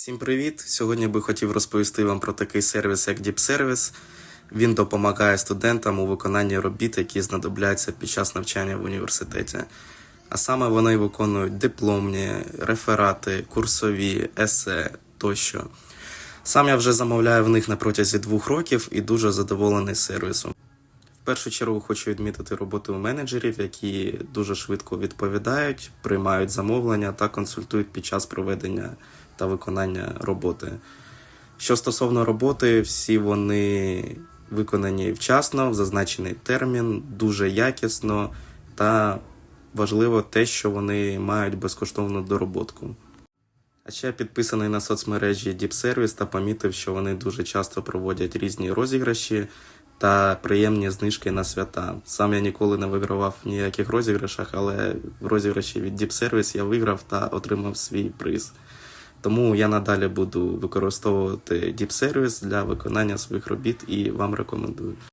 Всім привіт! Сьогодні би хотів розповісти вам про такий сервіс, як Deep Service. Він допомагає студентам у виконанні робіт, які знадобляться під час навчання в університеті. А саме вони виконують дипломні, реферати, курсові, есе тощо. Сам я вже замовляю в них на протязі двох років і дуже задоволений сервісом. Першу чергу хочу відмітити роботу менеджерів, які дуже швидко відповідають, приймають замовлення та консультують під час проведення та виконання роботи. Що стосовно роботи, всі вони виконані вчасно, в зазначений термін, дуже якісно та важливо те, що вони мають безкоштовну дороботку. А ще підписаний на соцмережі Service та помітив, що вони дуже часто проводять різні розіграші та приємні знижки на свята. Сам я ніколи не вигравав в ніяких розіграшах, але в розіграші від Deep Service я виграв та отримав свій приз. Тому я надалі буду використовувати Deep Service для виконання своїх робіт і вам рекомендую.